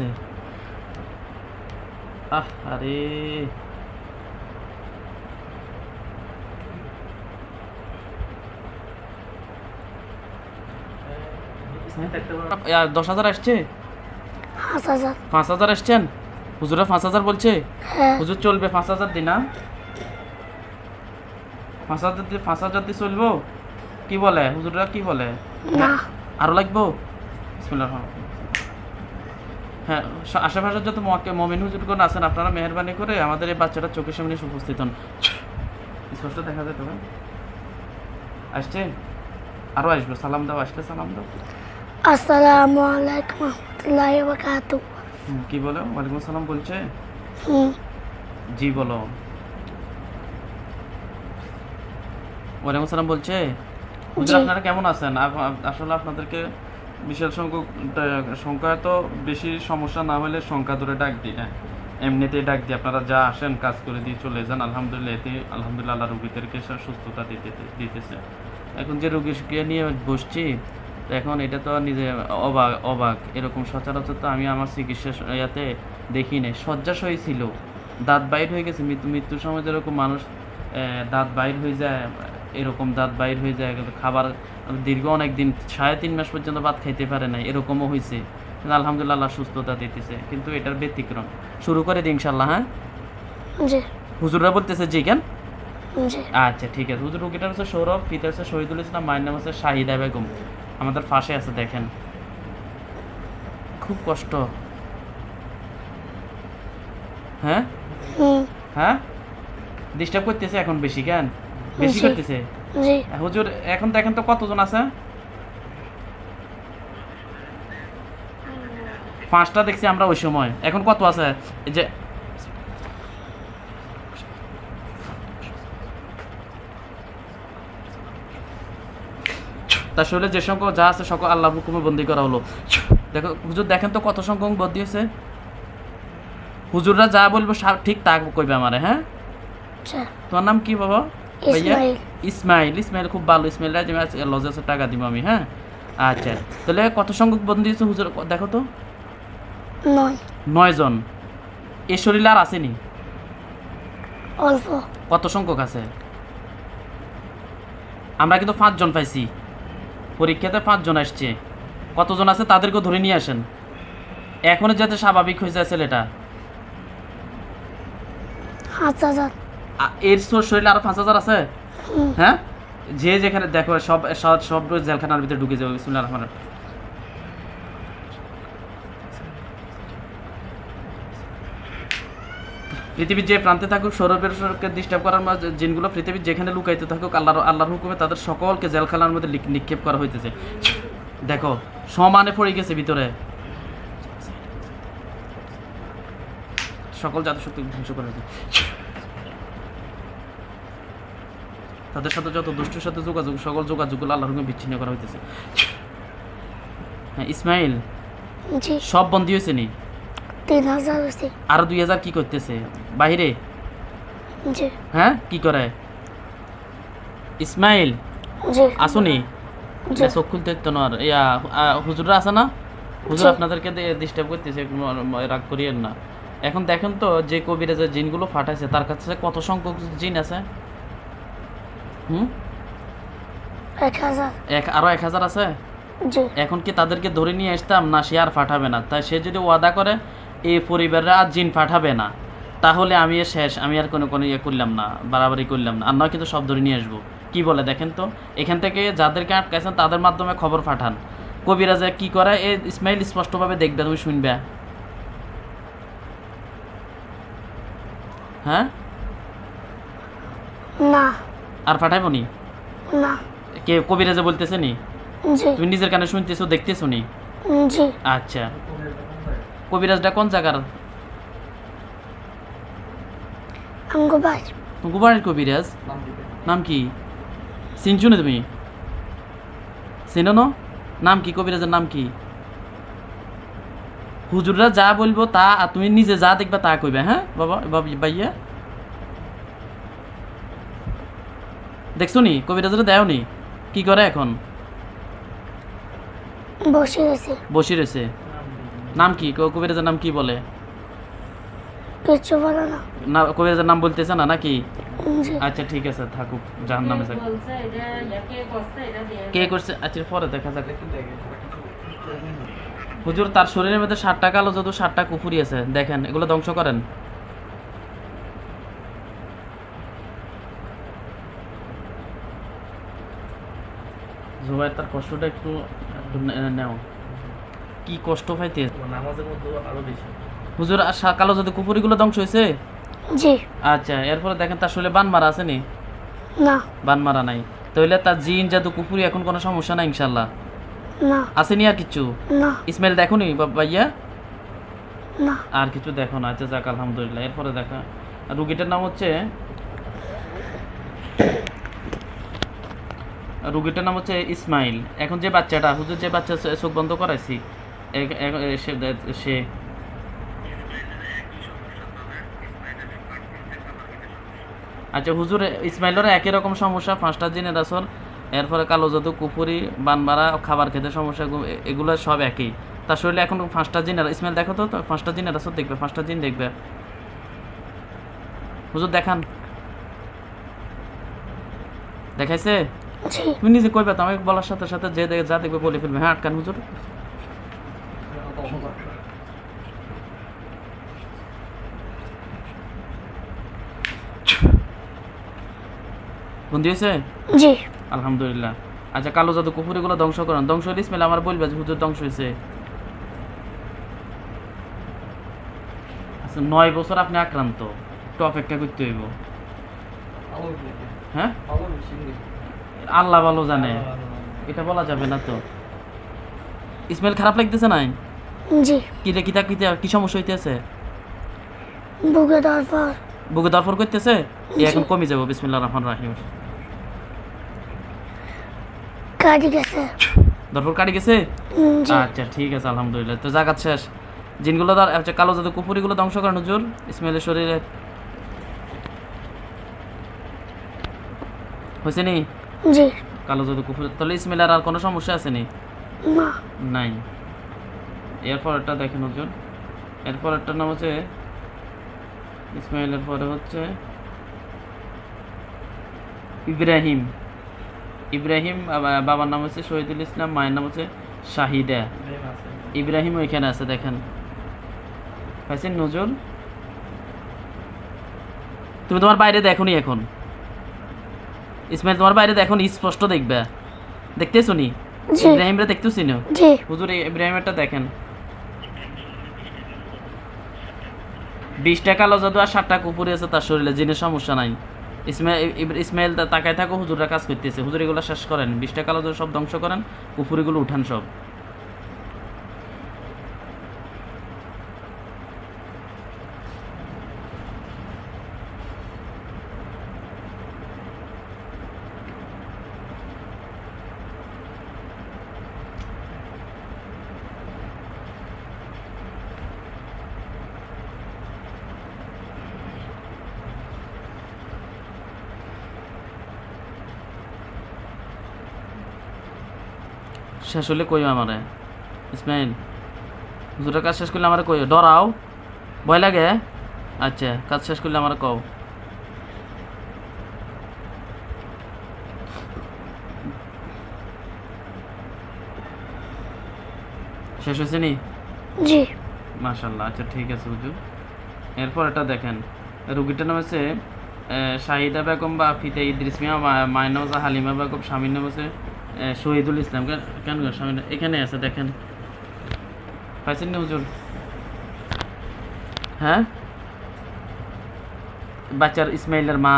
গেছে আহ আরে। দশ হাজার আসছে? পাঁচ হাজার। আসছেন? হুজুরা পাঁচ হাজার বলছে? হ্যাঁ। হুজুর চলবে পাঁচ হাজার দিনা পাঁচ হাজার দিয়ে পাঁচ হাজার দিয়ে চলবো? কি বলে? হুজুররা কি বলে? আরও লাগবো। হ্যাঁ আশেপাশের যত মমিন হুজুরগণ আছেন আপনারা মেহরবানি করে আমাদের এই বাচ্চাটা চোখের সামনে এসে উপস্থিত হন। স্পষ্ট দেখা যায় তবে আসছে? আরও আসবে সালাম দাও আসলে সালাম দাও। আসসালামু আলাইকুম রহমতুল্লাহ বাকাতু হুম, কি বলো? ওয়ালাইকুম আসসালাম বলছে? জি বলো। ওয়ালাইকুম আসসালাম বলছে? হুজুর আপনারা কেমন আছেন? আসলে আপনাদেরকে বিশাল সংখ্যক সংখ্যা তো বেশি সমস্যা না হলে সংখ্যা ধরে ডাক দিই হ্যাঁ। এমনিতেই ডাক দিই, আপনারা যা আসেন, কাজ করে দিয়ে চলে যান, আলহামদুলিল্লাহ, এতে, আলহামদুলিল্লাহ, আল্লাহ রুগীদেরকে সুস্থতা দিতে, দিতেছে। এখন যে রুগীকে নিয়ে বসছি, তো এখন এটা তো নিজে অবাক অবাক, এরকম সচরাচর তো আমি আমার চিকিৎসা ইয়াতে দেখি নাই। শয্যাশয়ী ছিল, দাঁত বাইর হয়ে গেছে, মৃত্যু, মৃত্যুর সময় যেরকম মানুষ দাঁত বাইর হয়ে যায় এরকম দাঁত বাইর হয়ে যায় কিন্তু খাবার দীর্ঘ অনেক দিন সাড়ে তিন মাস পর্যন্ত ভাত খাইতে পারে না এরকমও হয়েছে কিন্তু আলহামদুলিল্লাহ সুস্থতা দিতেছে কিন্তু এটার ব্যতিক্রম। শুরু করে দিই ইনশাল্লাহ হ্যাঁ? হুজুররা বলতেছে জি কেন? আচ্ছা ঠিক আছে। হুজুর রুগীটা হচ্ছে সৌরভ পিতা হচ্ছে শহীদুল ইসলাম মায়ের নাম হচ্ছে শাহিদা বেগম। আমাদের পাশে আছে দেখেন। খুব কষ্ট। হ্যাঁ? হ্যাঁ? ডিস্টার্ব করতেছে এখন বেশি কেন? বেশি। করতেছে? জি। হুজুর এখন দেখেন তো কতজন আছে? পাঁচটা দেখছি আমরা ওই সময়। এখন কত আছে? যে তার শরীরে যে সংখ্যক যা আছে সকল আল্লাহ হুকুমে বন্দি করা হলো। দেখো হুজুর দেখেন তো কত সংখ্যক বন্দি হয়েছে। হুজুররা যা বলব ঠিক তা কইবে আমারে হ্যাঁ? আচ্ছা। তোমার নাম কি বাবা? ভাইয়া? ইসমাইল। ইসমাইল খুব ভালো। ইসমাইল রাজ লজেসের টাকা দিব আমি হ্যাঁ? আচ্ছা। তাহলে কত সংখ্যক বন্দি হয়েছে হুজুর? দেখো তো। নয়। নয় জন। এ শরীরে আর আসেনি অল্প। কত সংখ্যক আছে? আমরা কিন্তু পাঁচজন পাইছি। পরীক্ষাতে পাঁচজন আসছে। কতজন আছে তাদেরকে ধরে নিয়ে আসেন। এখনই যাতে স্বাভাবিক হয়ে যায় ছেলেটা। পাঁচ হাজার। আ- এর শ- শরীরে আরও পাঁচ হাজার আছে? হ্যাঁ? যে যেখানে দেখো সব সব জেলখানার ভিতরে ঢুকে যাবে বিসমুল্লাহ রহমান পৃথিবীর যে প্রান্তে থাকুক সৌরভের ডিস্টার্ব করার জিনগুলো পৃথিবীর যেখানে লুকাইতে থাকুক আল্লাহর আল্লাহর হুকুমে তাদের সকলকে জেলখানার মধ্যে নিক্ষেপ করা হইতেছে। দেখো সমানে পড়ে গেছে ভিতরে। সকল জাতি শক্তি ধ্বংস করে দিচ্ছে তাদের সাথে যত দুষ্টের সাথে যোগাযোগ সকল যোগাযোগগুলো আল্লাহর হুকুমে বিচ্ছিন্ন করা হইতেছে। হ্যাঁ ইসমাইল সব বন্দী হয়েছে নি? তিন হাজার হয়েছে আরও দুই হাজার কি করতেছে? বাইরে জি। হ্যাঁ কি করে? ইসমাইল আসুনি? চোখ খুলতে তো না আর। ইয়া আ, হুজুররা আছে না? হুজুর। আপনাদেরকে ডিস্টার্ব করতেছে রাগ করিয়েন না। এখন দেখেন তো যে কবিরা যে জিনগুলো ফাটাইছে তার কাছে কত সংখ্যক জিন আছে? হুম? এক হাজার। এক আরও এক হাজার আছে? এখন কি তাদেরকে ধরে নিয়ে আসতাম? না সে আর পাঠাবে না। তাই সে যদি ওয়াদা করে এই পরিবাররা আর জিন পাঠাবে না। তাহলে আমি শেষ। আমি আর কোনো কোনো ইয়ে করলাম না বাড়াবাড়ি করলাম না। আর নয় কিন্তু সব ধরে নিয়ে আসব। কি বলে দেখেন তো? এখান থেকে যাদেরকে আটকাইছেন তাদের মাধ্যমে খবর পাঠান। কবিরাজা কি করে? এ ইসমাইল স্পষ্টভাবে দেখবে তুমি শুনবে। হ্যাঁ? না। আর পাঠাইবো নি। না কে কবিরাজা বলতেছে নি জি। তুমি নিজের কানে শুনতেছো দেখতেছো নি জি। আচ্ছা। কবিরাজটা কোন জায়গার? কবিরাজ? নাম কি? চিনছো না তুমি? চিনো না? নাম কি? কবিরাজের নাম কি? হুজুররা যা বলব তা আর তুমি নিজে যা দেখবা তা কইবে হ্যাঁ? বাবা বাবা- ভাইয়া? দেখছ নি? কবিরাজরা দেও নি। কি করে এখন? বসে গেছে বসে রয়েছে নাম কি? কবিরাজের নাম কি বলে? কিছু বলো না। না কবিরাজের নাম বলতেছে না নাকি? আচ্ছা ঠিক আছে থাকুক জাহান নামে থাকুক। বলছে এটা ইয়াকে করছে এটা দিয়ে কে করছে? আচ্ছা পরে দেখা যাক। হুজুর তার শরীরের মধ্যে ষাটটা কালো যত ষাটটা কুফুরি আছে দেখেন এগুলো ধ্বংস করেন। জুবাই তার কষ্টটা একটু একটু নেও। কি কষ্ট পাইতে নামাজের মধ্যে আরও বেশি। হুজুর আর সা- কালো যদু কুফুরিগুলো ধ্বংস হয়েছে জি। আচ্ছা এরপরে দেখেন তার শরীরে বান মারা আছে নি? না। বান মারা নাই। তাহলে তার জিন জাদু কুফুরি এখন কোনো সমস্যা নাই ইনশাল্লাহ না। আসেনি আর কিছু? না। ইসমাইল দেখো নি ভাইয়া? না। আর কিছু দেখো না আচ্ছা যাক আলহামদুলিল্লাহ। এরপরে দেখা রুগীটার নাম হচ্ছে রুগীটার নাম হচ্ছে ইসমাইল। এখন যে বাচ্চাটা, হুজুর যে বাচ্চা চোখ বন্ধ করাইছি সে আচ্ছা হুজুর, ইসমাইলের একই রকম সমস্যা, পাঁচটা দিনের আসর এরপরে কালো জাদু কুপুরি বানমারা, খাবার খেতে সমস্যা এগুলো সব একই। তার শরীরে এখন পাঁচটা জিনের, ইসমাইল দেখো তো পাঁচটা জিনের আসর দেখবে, পাঁচটা দিন দেখবে। হুজুর দেখান। দেখাইছে? তুমি নিজে কইবে তো আমাকে বলার সাথে সাথে যে দেখে যা দেখবে বলে ফেলবে। হ্যাঁ আটকান হুজুর। বন্দি হয়েছে? জি। আলহামদুলিল্লাহ। আচ্ছা কালো জাদু কুকুরিগুলো ধ্বংস করেন। ধ্বংস হলে ইসমাইল আমার বলবে যে হুজুর ধ্বংস হয়েছে। আচ্ছা নয় বছর আপনি আক্রান্ত। একটু অপেক্ষা করতে হইব। আলো হ্যাঁ আল্লাহ ভালো জানে। এটা বলা যাবে না তো? ইসমাইল খারাপ লাগতেছে নাই? জি। কি রে কিতা কিতা কি সমস্যা হইতেছে? বুকে তারপর বুকে দরফর করতেছে? এখন কমে যাব বিসমিল্লাহ রহমান রাহিম। কাটি গেছে। দরফর কাটি গেছে? আচ্ছা ঠিক আছে আলহামদুলিল্লাহ। তো জাগাত শেষ। জিনগুলো ধর আচ্ছা কালো জাদু কুপুরিগুলো ধ্বংস করেন হুজুর ইসমাইলের শরীরে হয়েছে নি? জি। কালো জাদু কুপুরি তাহলে ইসমাইলের আর কোনো সমস্যা আছে নি? না। নাই। এরপর একটা দেখেন হুজুর। এরপর একটা নাম হচ্ছে ইসমাইলের পরে হচ্ছে ইব্রাহিম। ইব্রাহিম বাবার নাম হচ্ছে শহীদুল ইসলাম মায়ের নাম হচ্ছে শাহিদা। ইব্রাহিম ওইখানে আছে দেখেন। পাইছেন নজর তুমি তোমার বাইরে দেখোনি এখন। ইসমাইল তোমার বাইরে এখন স্পষ্ট দেখবে। দেখতেছো নি। ইব্রাহিমরা দেখতেছি না? জি। হুজুর ইব্রাহিমেরটা দেখেন। বিশটা কালো জাদু আর ষাটটা কুপুরি আছে তার শরীরে জিনের সমস্যা নাই। ইসমাইল ইসমাইল তাকায় থাকো হুজুররা কাজ করতেছে। হুজুর এগুলো শেষ করেন। বিশটা কালো জাদু সব ধ্বংস করেন কুপুরিগুলো উঠান সব। শেষ হলে কই আমারে। ইসমাইল হুজুরের কাজ শেষ করলে আমার কই ডরাও ভয় লাগে? আচ্ছা কাজ শেষ করলে আমার কও। শেষ হয়েছে নি? জি। মাশাল্লাহ আচ্ছা ঠিক আছে হুজুর। এরপর এটা দেখেন রুগীটার নাম হচ্ছে শাহিদা বেগম বা ফিতে ইদ্রিস মিয়া মায়ের নাম হচ্ছে হালিমা বেগম স্বামীর নাম হচ্ছে শহীদুল ইসলাম কেন এখানে আছে দেখেন। পাইছেন না হুজুর? হ্যাঁ? বাচ্চার ইসমাইলের মা।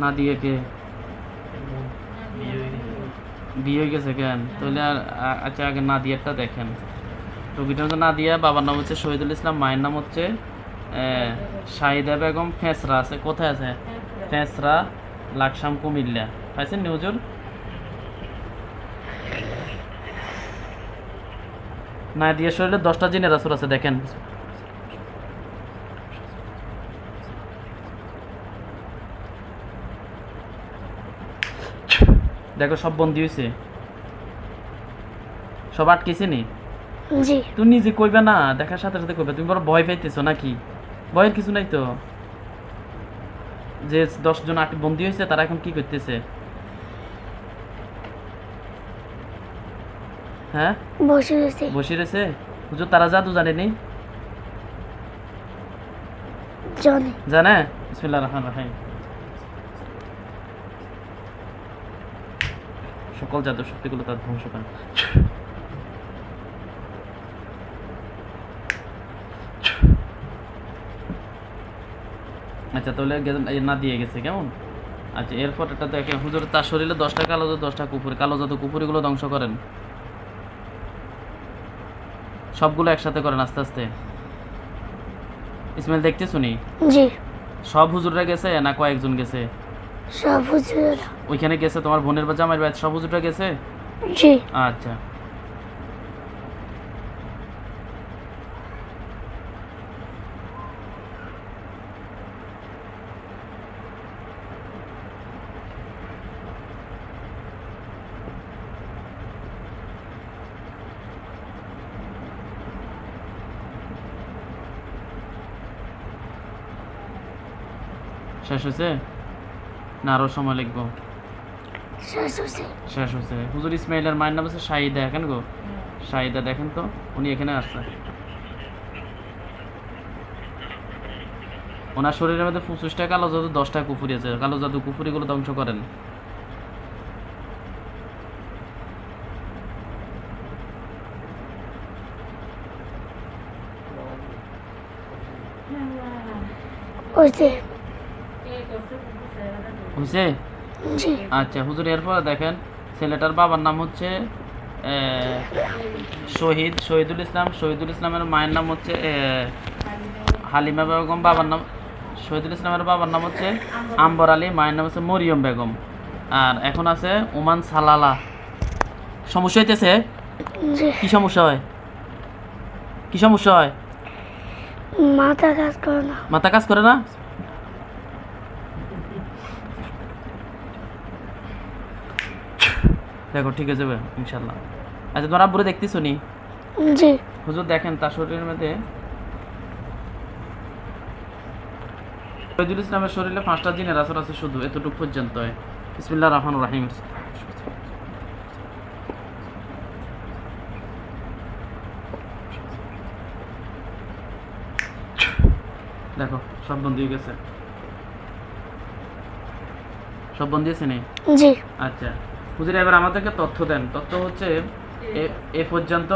না দিয়ে কে? বিয়ে হয়ে গেছে। কেন? তাহলে আর আচ্ছা আগে নাদিয়ারটা দেখেন। রুগীর না দিয়া বাবার নাম হচ্ছে শহীদুল ইসলাম মায়ের নাম হচ্ছে শাহিদা বেগম ফেঁসরা আছে কোথায় আছে? ফেঁসরা। লাকসাম কুমিল্লা। পাইছেন নিউজুল নাদিয়া শরীরে দশটা জিনের আসর আছে দেখেন। দেখো সব বন্দি হয়েছে সব আটকেছে নি? জি। তুমি নিজে কইবে না দেখার সাথে সাথে কইবে। তুমি বড় ভয় পাইতেছো নাকি? ভয়ের কিছু নাই তো। যে দশজন আট বন্দি হয়েছে তারা এখন কি করতেছে? হ্যাঁ? বসে রয়েছে। বসে রয়েছে? হুজুর তারা জাদু জানেনি জানে। জানে? বিসমিল্লাহ রহমান রাহিম। সকল জাদু শক্তিগুলো তার ধ্বংস করে। আচ্ছা তাহলে না দিয়ে গেছে কেমন? আচ্ছা এরপর এটা দেখে হুজুর তার শরীরে দশটা কালো জাদু দশটা কুপুরি কালো জাদু কুপুরিগুলো ধ্বংস করেন। সবগুলো একসাথে করেন আস্তে আস্তে। ইসমাইল দেখতে শুনি জি। সব হুজুররা গেছে না কয়েকজন গেছে? সব হুজুরেরা ওইখানে গেছে তোমার বোনের বা জামাইয়ের বাড়িতে সব হুজুররা গেছে? জি। আচ্ছা। শেষ হয়েছে? না আরও সময় লিখব শেষ হয়েছে। হুজুর ইসমাইলের মায়ের নাম হচ্ছে শাহিদা দেখেন গো? শাহিদা দেখেন তো উনি এখানে আসছে ওনার শরীরের মধ্যে পঁচিশটা কালো জাদু দশটা কুফুরি আছে। কালো জাদু কুফুরিগুলো ধ্বংস করেন কে করছে কিন্তু ছেলেরা তো হয়েছে আচ্ছা হুজুর এরপরে দেখেন ছেলেটার বাবার নাম হচ্ছে শহীদ শহীদুল ইসলাম। শহীদুল ইসলামের মায়ের নাম হচ্ছে হালিমা বেগম। বাবার নাম শহীদুল ইসলামের বাবার নাম হচ্ছে আম্বর আলী মায়ের নাম হচ্ছে মরিয়ম বেগম। আর এখন আছে ওমান সালালা। সমস্যা হইতেছে? কি সমস্যা হয়? কি সমস্যা হয়? মাথা কাজ করে না। মাথা কাজ করে না? দেখো ঠিক আছে যাবে ইনশাল্লাহ আচ্ছা তোমার আব্বুরে দেখতেছো নি? জি। হুজুর দেখেন তার শরীরের মধ্যে শহীদুল ইসলামের শরীরে পাঁচটা দিনের আসর আছে শুধু এতটুকু পর্যন্ত বিসমিল্লাহ রহমান রাহিম। দেখো সব বন্ধ হয়ে গেছে। সব বন্ধ আছে নি? জি। আচ্ছা। হুজুর এবার আমাদেরকে তথ্য দেন। তথ্য হচ্ছে এ- পর্যন্ত